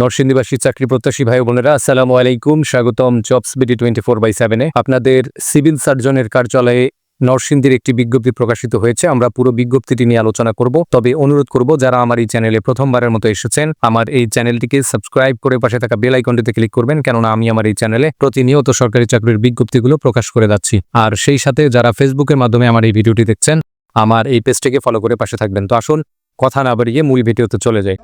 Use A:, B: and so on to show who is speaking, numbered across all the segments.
A: নরসিংদীবাসী চাকরি প্রত্যাশী ভাই বোনেরা, আসসালামু আলাইকুম। স্বাগতম Jobs BD twenty four by সেভেনে আপনাদের সিভিল সার্জনের কার্যালয়ে নরসিংদীর একটি বিজ্ঞপ্তি প্রকাশিত হয়েছে। আমরা পুরো বিজ্ঞপ্তিটি নিয়ে আলোচনা করব। তবে অনুরোধ করব, যারা আমার এই চ্যানেলে প্রথমবারের মতো এসেছেন, আমার এই চ্যানেলটিকে সাবস্ক্রাইব করে পাশে থাকা বেল আইকনটিতে ক্লিক করবেন, কেননা আমি আমার এই চ্যানেলে প্রতিনিয়ত সরকারি চাকরির বিজ্ঞপ্তিগুলো প্রকাশ করে যাচ্ছি। আর সেই সাথে যারা ফেসবুকের মাধ্যমে আমার এই ভিডিওটি দেখছেন, আমার এই পেজটিকে ফলো করে পাশে থাকবেন। তো আসুন, কথা না বাড়িয়ে মূল ভিডিওতে চলে যাই।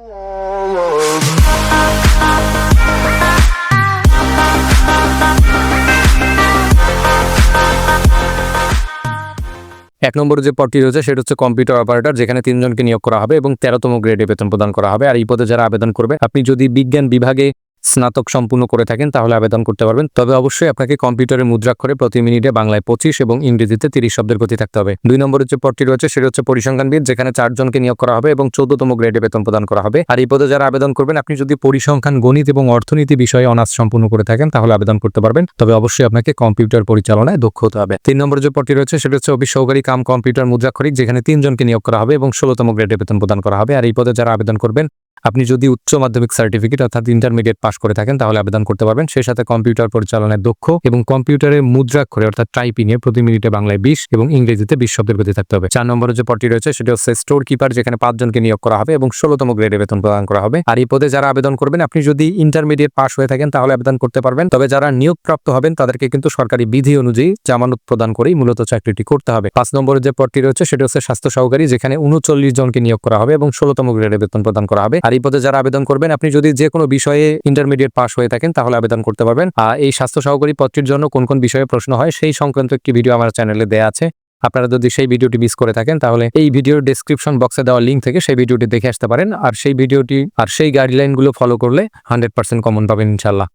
A: এক নম্বর যে পদটি রয়েছে, সেটা হচ্ছে কম্পিউটার অপারেটর যেখানে তিনজনকে নিয়োগ করা হবে এবং তেরোতম গ্রেডে বেতন প্রদান করা হবে। আর এই পদে যারা আবেদন করবে, আপনি যদি বিজ্ঞান বিভাগে স্নাতক সম্পূর্ণ করে থাকেন, তাহলে আবেদন করতে পারবেন। তবে অবশ্যই আপনাকে কম্পিউটারে মুদ্রাক্ষরে প্রতি মিনিটে বাংলায় পঁচিশ এবং ইংরেজিতে তিরিশ শব্দের গতি থাকতে হবে। দুই নম্বরের যে পদটি রয়েছে, সেটা হচ্ছে পরিসংখ্যানবিদ, যেখানে চারজনকে নিয়োগ করা হবে এবং চোদ্দতম গ্রেডে বেতন প্রদান করা হবে। আর এই পদে যারা আবেদন করবেন, আপনি যদি পরিসংখ্যান, গণিত এবং অর্থনীতি বিষয়ে অনার্স সম্পূর্ণ করে থাকেন, তাহলে আবেদন করতে পারবেন। তবে অবশ্যই আপনাকে কম্পিউটার পরিচালনায় দক্ষ হতে হবে। তিন নম্বর যে পদটি রয়েছে, সেটা হচ্ছে অফিস সহকারী কাম কম্পিউটার মুদ্রাক্ষরিক, যেখানে তিনজনকে নিয়োগ করা হবে এবং ষোলোতম গ্রেডে বেতন প্রদান করা হবে। আর এই পদে যারা আবেদন করবেন আপনি যদি উচ্চ মাধ্যমিক সার্টিফিকেট অর্থাৎ ইন্টারমিডিয়েট পাস করে থাকেন, তাহলে আবেদন করতে পারবেন। সেই সাথে কম্পিউটার পরিচালনায় দক্ষ এবং কম্পিউটারে মুদ্রাক্ষরে অর্থাৎ টাইপিং এ প্রতি মিনিটে বাংলায় বিশ এবং ইংরেজিতে বিশ শব্দের গতি থাকতে হবে। চার নম্বরের যে পদটি রয়েছে, সেটা হচ্ছে স্টোর কিপার যেখানে পাঁচজনকে নিয়োগ করা হবে এবং ষোলোতম গ্রেডে বেতন প্রদান করা হবে। আর এই পদে যারা আবেদন করবেন, আপনি যদি ইন্টারমিডিয়েট পাস হয়ে থাকেন, তাহলে আবেদন করতে পারবেন। তবে যারা নিয়োগপ্রাপ্ত হবেন, তাদেরকে কিন্তু সরকারি বিধি অনুযায়ী জামানত প্রদান করেই মূলত চাকরিটি করতে হবে। পাঁচ নম্বরের যে পদটি রয়েছে, সেটা হচ্ছে স্বাস্থ্য সহকারী, যেখানে উনচল্লিশ জনকে নিয়োগ করা হবে এবং ষোলোতম গ্রেডে বেতন প্রদান করা হবে। আর এই পদে যারা আবেদন করবেন, আপনি যদি যে কোনো বিষয়ে ইন্টারমিডিয়েট পাস হয়ে থাকেন, তাহলে আবেদন করতে পারবেন। আর এই স্বাস্থ্য সহকারী পদটির জন্য কোন কোন বিষয়ে প্রশ্ন হয়, সেই সংক্রান্ত একটি ভিডিও আমার চ্যানেলে দেওয়া আছে। আপনারা যদি সেই ভিডিওটি মিস করে থাকেন, তাহলে এই ভিডিওর ডেসক্রিপশন বক্সে দেওয়া লিঙ্ক থেকে সেই ভিডিওটি দেখে আসতে পারেন। আর সেই ভিডিওটি আর সেই গাইডলাইনগুলো ফলো করলে হান্ড্রেড পার্সেন্ট কমন পাবেন ইনশাল্লাহ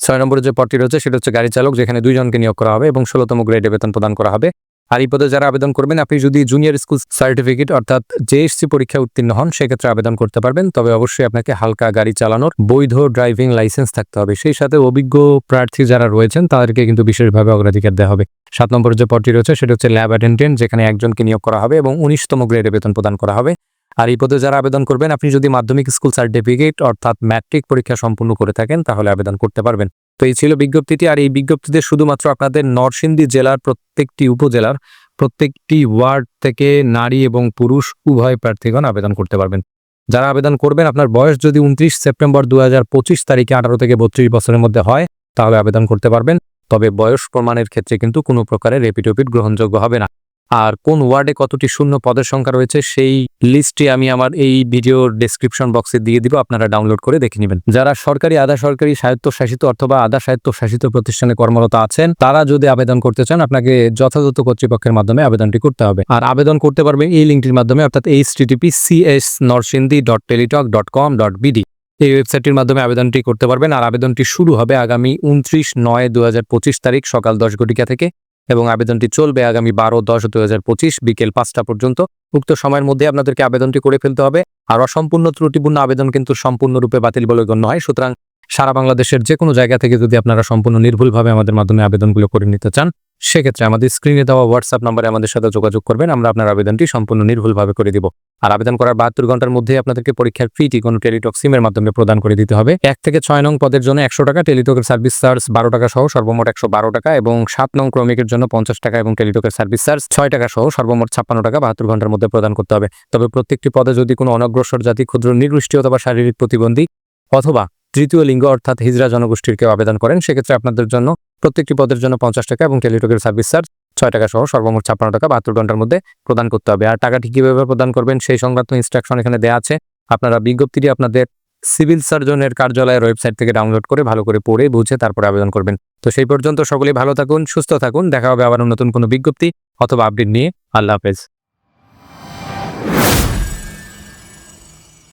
A: ছয় নম্বরের যে পদটি রয়েছে, সেটা হচ্ছে গাড়ি চালক, যেখানে দুইজনকে নিয়োগ করা হবে এবং ষোলোতম গ্রেডে বেতন প্রদান করা হবে। আর এই পদে যারা আবেদন করবেন, আপনি যদি জুনিয়র স্কুল সার্টিফিকেট অর্থাৎ জেএসসি পরীক্ষা উত্তীর্ণ হন, সেক্ষেত্রে আবেদন করতে পারবেন। তবে অবশ্যই আপনাকে হালকা গাড়ি চালানোর বৈধ ড্রাইভিং লাইসেন্স থাকতে হবে। সেই সাথে অভিজ্ঞ প্রার্থী যারা রয়েছেন, তাদেরকে কিন্তু বিশেষভাবে অগ্রাধিকার দেওয়া হবে। সাত নম্বর যে পদটি রয়েছে, সেটা হচ্ছে ল্যাব অ্যাটেন্ডেন্ট যেখানে একজনকে নিয়োগ করা হবে এবং উনিশতম গ্রেডে বেতন প্রদান করা হবে। আর এই পদে যারা আবেদন করবেন, আপনি যদি মাধ্যমিক স্কুল সার্টিফিকেট অর্থাৎ ম্যাট্রিক পরীক্ষা সম্পূর্ণ করে থাকেন, তাহলে আবেদন করতে পারবেন। তো এই ছিল বিজ্ঞপ্তিটি। আর এই বিজ্ঞপ্তিতে শুধুমাত্র আপনাদের নরসিংদী জেলার প্রত্যেকটি উপজেলার প্রত্যেকটি ওয়ার্ড থেকে নারী এবং পুরুষ উভয় প্রার্থীগণ আবেদন করতে পারবেন। যারা আবেদন করবেন, আপনার বয়স যদি উনত্রিশ সেপ্টেম্বর দু হাজার পঁচিশ তারিখে আঠারো থেকে বত্রিশ বছরের মধ্যে হয়, তাহলে আবেদন করতে পারবেন। তবে বয়স প্রমাণের ক্ষেত্রে কিন্তু কোনো প্রকারের রেপিটোপিট গ্রহণযোগ্য হবে না। আর কোন ওয়ার্ডে কতটি শূন্য পদের সংখ্যা রয়েছে সেই লিস্টটি আমি আমার এই ভিডিওর ডেসক্রিপশন বক্সে দিয়ে দিব, আপনারা ডাউনলোড করে দেখে নেবেন। যারা সরকারি, আধা সরকারি, স্বায়ত্তশাসিত অথবা আধা স্বায়ত্তশাসিত প্রতিষ্ঠানে কর্মরত আছেন, তারা যদি আবেদন করতে চান, আপনাকে যথাযথ কর্তৃপক্ষের মাধ্যমে আবেদনটি করতে হবে। আর আবেদন করতে পারবে এই লিঙ্কটির মাধ্যমে, অর্থাৎ HTTP CS Narsingdi dot Teletalk dot com dot BD এই ওয়েবসাইটটির মাধ্যমে আবেদনটি করতে পারবেন, আর আবেদনটি শুরু হবে আগামী উনত্রিশ নয় দু তারিখ সকাল দশ ঘটিকা থেকে। এবং আবেদনটি চলবে আগামী বারো, দশ দু বিকেল পাঁচটা পর্যন্ত। উক্ত সময়ের মধ্যে আপনাদেরকে আবেদনটি করে ফেলতে হবে। আর অসম্পূর্ণ ত্রুটিপূর্ণ আবেদন কিন্তু সম্পূর্ণরূপে বাতিল বলে গণ্য হয়। সুতরাং সারা বাংলাদেশের যে কোনো জায়গা থেকে যদি আপনারা সম্পূর্ণ নির্ভুলভাবে আমাদের মাধ্যমে আবেদনগুলো করে নিতে চান, সেক্ষেত্রে আমাদের স্ক্রিনে দেওয়া হোয়াটসঅ্যাপ নাম্বারে আমাদের সাথে যোগাযোগ করবেন, আমরা আপনার আবেদনটি সম্পূর্ণ নির্ভুলভাবে করে দিব। আর আবেদন করার বাহাত্তর ঘণ্টার মধ্যে আপনাদেরকে পরীক্ষার ফিটি কোনো টেলিটক সিমের মাধ্যমে প্রদান করে দিতে হবে। এক থেকে ছয় নং পদের জন্য একশো টাকা টেলিটকের সার্ভিস চার্জ বারো টাকা সহ সর্বমোট একশো বারো টাকা এবং সাত নং ক্রমিকের জন্য পঞ্চাশ টাকা এবং টেলিটকের সার্ভিস চার্জ ছয় টাকা সহ সর্বমোট ছাপ্পান্ন টাকা বাহাত্তর ঘণ্টার মধ্যে প্রদান করতে হবে। তবে প্রত্যেকটি পদে যদি কোনো অনগ্রসর জাতি, ক্ষুদ্র, নির্গোষ্ঠী অথবা শারীরিক প্রতিবন্ধী অথবা তৃতীয় লিঙ্গ অর্থাৎ হিজরা জনগোষ্ঠীর কেউ আবেদন করেন, সেক্ষেত্রে আপনাদের জন্য প্রত্যেকটি পদের জন্য পঞ্চাশ টাকা এবং টেলিটকের সার্ভিস চার্জ ছয় টাকা সহ সর্বমোট ছাপ্পান্ন টাকা বাহাত্তর ঘণ্টার মধ্যে প্রদান করতে হবে। আর টাকাটি কীভাবে প্রদান করবেন সেই সংক্রান্ত ইনস্ট্রাকশন এখানে দেওয়া আছে। আপনারা বিজ্ঞপ্তিটি আপনাদের সিভিল সার্জনের কার্যালয়ের ওয়েবসাইট থেকে ডাউনলোড করে ভালো করে পড়ে বুঝে তারপরে আবেদন করবেন। তো সেই পর্যন্ত সকলেই ভালো থাকুন, সুস্থ থাকুন। দেখা হবে আবার নতুন কোনো বিজ্ঞপ্তি অথবা আপডেট নিয়ে। আল্লাহ হাফেজ।